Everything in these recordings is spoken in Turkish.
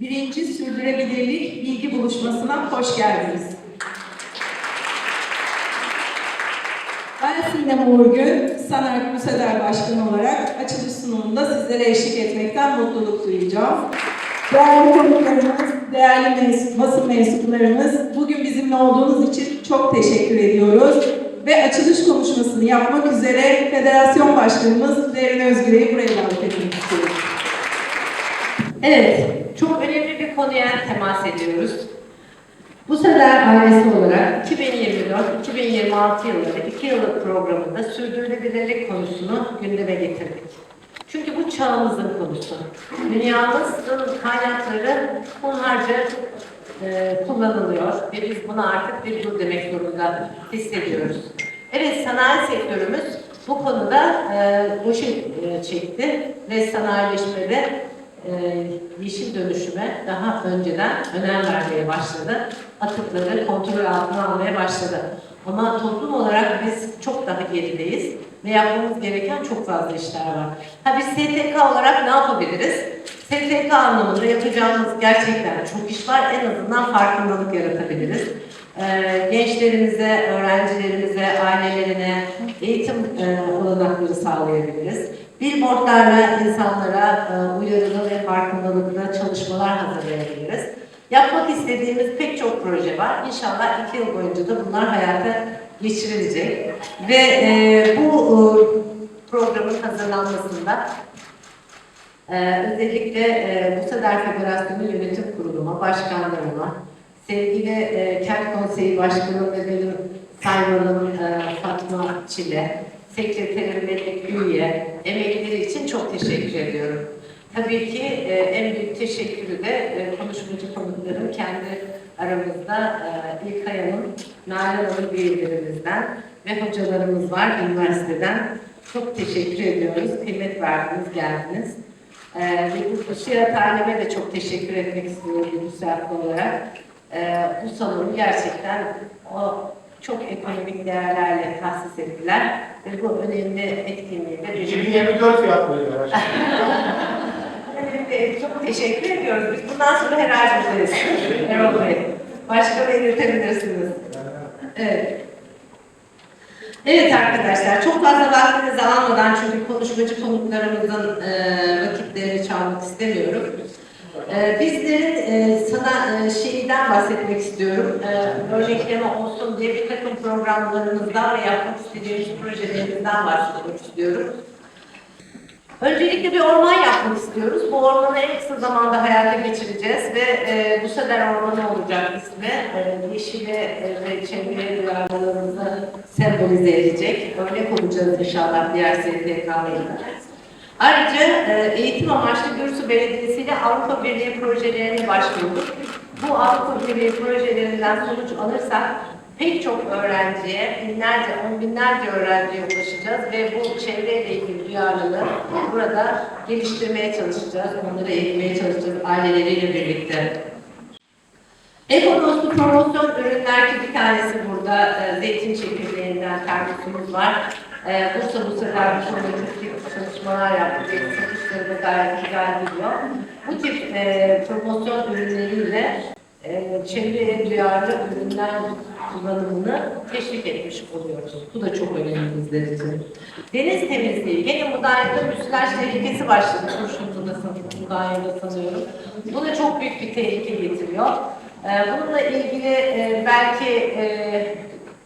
birinci sürdürülebilirlik bilgi buluşmasına hoş geldiniz. Ben Sinem Uğurgün, Saner Müseder Başkanı olarak açılış sunumunda sizlere eşlik etmekten mutluluk duyacağım. Değerli konuklarımız, değerli mens- basın mensuplarımız, bugün bizimle olduğunuz için çok teşekkür ediyoruz. Ve açılış konuşmasını yapmak üzere Federasyon Başkanımız Derin Özgür'ü buraya davet etmek istiyorum. Evet, çok önemli bir konuya temas ediyoruz. Bu sefer ailesi olarak 2024-2026 yılları 2 yıllık programında sürdürülebilirlik konusunu gündeme getirdik. Çünkü bu çağımızın konusu. Dünyamızın kaynakları hunharca e, kullanılıyor ve biz buna artık bir dur demek zorunda hissediyoruz. Evet, sanayi sektörümüz bu konuda e, başı e, çekti ve sanayileşmede e, yeşil dönüşüme daha önceden önem vermeye başladı. Atıkları kontrol altına almaya başladı. Ama toplum olarak biz çok daha gerideyiz ve yapmamız gereken çok fazla işler var. Ha biz STK olarak ne yapabiliriz? STK anlamında yapacağımız gerçekten çok iş var. En azından farkındalık yaratabiliriz. Ee, gençlerimize, öğrencilerimize, ailelerine eğitim e, olanakları sağlayabiliriz. Billboardlarla insanlara e, uyarılı ve farkındalıklı çalışmalar hazırlayabiliriz. Yapmak istediğimiz pek çok proje var. İnşallah iki yıl boyunca da bunlar hayata geçirilecek. Ve e, bu e, programın hazırlanmasında e, özellikle e, bu Seder Federasyonu Yönetim Kurulu'ma, başkanlarıma, sevgili e, Kent Konseyi Başkanı ve benim saymanım e, Fatma Çile, sekreterim Melek Gülye, emekleri için çok teşekkür ediyorum. Tabii ki e, en büyük teşekkürü de e, konuşmacı konuklarım kendi aramızda e, İlkay Hanım, Nalan Hanım üyelerimizden ve hocalarımız var üniversiteden. Çok teşekkür ediyoruz. Kıymet verdiniz, geldiniz. Ee, bu Şirat aileme de çok teşekkür etmek istiyorum saatte olarak. Ee, bu salonu gerçekten o çok ekonomik değerlerle tahsis ettiler ve bu önemli etkinliği de 2024 fiyatları. Evet, çok teşekkür ediyoruz. Biz bundan sonra her ay buradayız. Erol Bey. Başka belirtebilirsiniz. Evet. Evet arkadaşlar, çok fazla vaktinizi almadan çünkü konuşmacı konuklarımızın e, vakitlerini çalmak istemiyorum. E, bizlerin e, sana e, şeyden bahsetmek istiyorum. E, örnekleme olsun diye bir takım programlarımızdan ve yapmak istediğimiz projelerimizden bahsetmek istiyorum. Öncelikle bir orman yapmak istiyoruz. Bu ormanı en kısa zamanda hayata geçireceğiz ve e, bu sefer ormanı olacak ismi. E, yeşili e, ve çevreye duyarlılığımızı sembolize edecek. Örnek olacağız inşallah diğer STK'larına. Ayrıca e, eğitim amaçlı Gürsu Belediyesi ile Avrupa Birliği projelerine başvurduk. Bu Avrupa Birliği projelerinden sonuç alırsak pek çok öğrenciye, binlerce, on binlerce öğrenciye ulaşacağız ve bu çevreyle ilgili duyarlılığı burada geliştirmeye çalışacağız, onları eğitmeye çalışacağız aileleriyle birlikte. Ekodostu promosyon ürünler ki bir tanesi burada e, zeytin çekirdeğinden termosumuz var. E, Bursa bu sefer çalışmalar yaptık. ve Satışları da gayet güzel gidiyor. Bu tip e, promosyon ürünleriyle e, çevreye duyarlı ürünler kullanımını teşvik etmiş oluyoruz. Bu da çok önemli bizler için. Deniz temizliği. Gene Mudanya'da müsilaj tehlikesi başladı. Kurşunlu'da Mudanya'da sanıyorum. Bu da çok büyük bir tehlike getiriyor. Ee, Bununla ilgili e, belki e,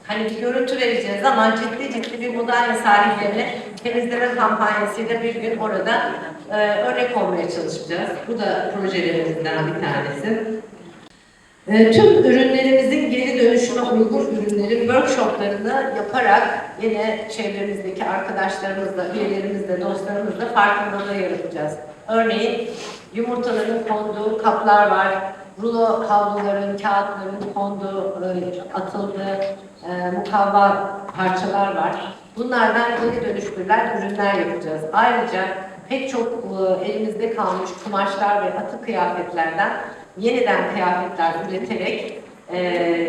hani bir görüntü vereceğiz ama ciddi ciddi bir Mudanya sahillerine temizleme kampanyasıyla bir gün orada e, örnek olmaya çalışacağız. Bu da projelerimizden bir tanesi. E, Tüm ürünlerimizin geri dönüşüme uygun ürünlerin workshoplarını yaparak yine çevremizdeki arkadaşlarımızla, üyelerimizle, dostlarımızla farkındalığı yaratacağız. Örneğin yumurtaların konduğu kaplar var, rulo havluların, kağıtların konduğu, e, atıldığı e, mukavva parçalar var. Bunlardan geri dönüştürülen ürünler yapacağız. Ayrıca pek çok e, elimizde kalmış kumaşlar ve atık kıyafetlerden yeniden kıyafetler üreterek e,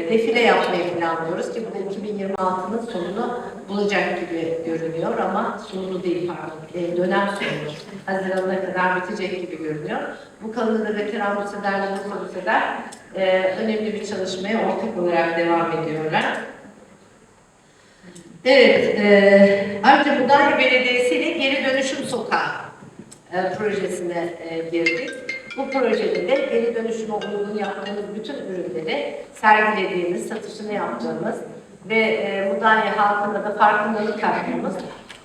defile yapmayı planlıyoruz ki bu 2026'nın sonunu bulacak gibi görünüyor ama sonunu değil pardon, e, dönem sonunu. Haziran'a kadar bitecek gibi görünüyor. Bu konuda da veteran müselerle Bursa Müseler e, önemli bir çalışmaya ortak olarak devam ediyorlar. Evet, e, ayrıca Mudanya Belediyesi ile geri dönüşüm sokağı e, projesine e, girdik. Bu projede de geri dönüşüme uygun yaptığımız bütün ürünleri sergilediğimiz, satışını yaptığımız ve e, Mudanya halkına da farkındalık kattığımız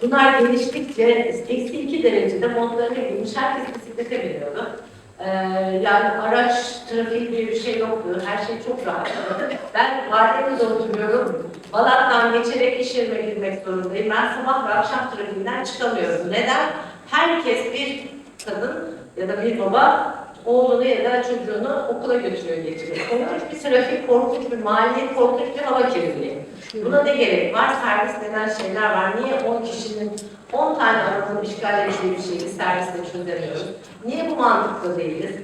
Bunlar geliştikçe eksi iki derecede montlarını giymiş herkes bisiklete biniyordu. Ee, yani araç, trafik bir şey yoktu. Her şey çok rahat. Ben Vardeniz'de oturuyorum. Balat'tan geçerek iş yerime gitmek zorundayım. Ben sabah ve akşam trafiğinden çıkamıyorum. Neden? Herkes bir kadın ya da bir baba oğlunu ya da çocuğunu okula götürüyor getiriyor. Korkunç bir trafik, korkunç bir maliyet, korkunç bir hava kirliliği. Buna ne gerek var? Servis denen şeyler var. Niye 10 kişinin 10 tane arabanın işgal ettiği bir şeyi servisle çözemiyoruz? Niye bu mantıklı değiliz?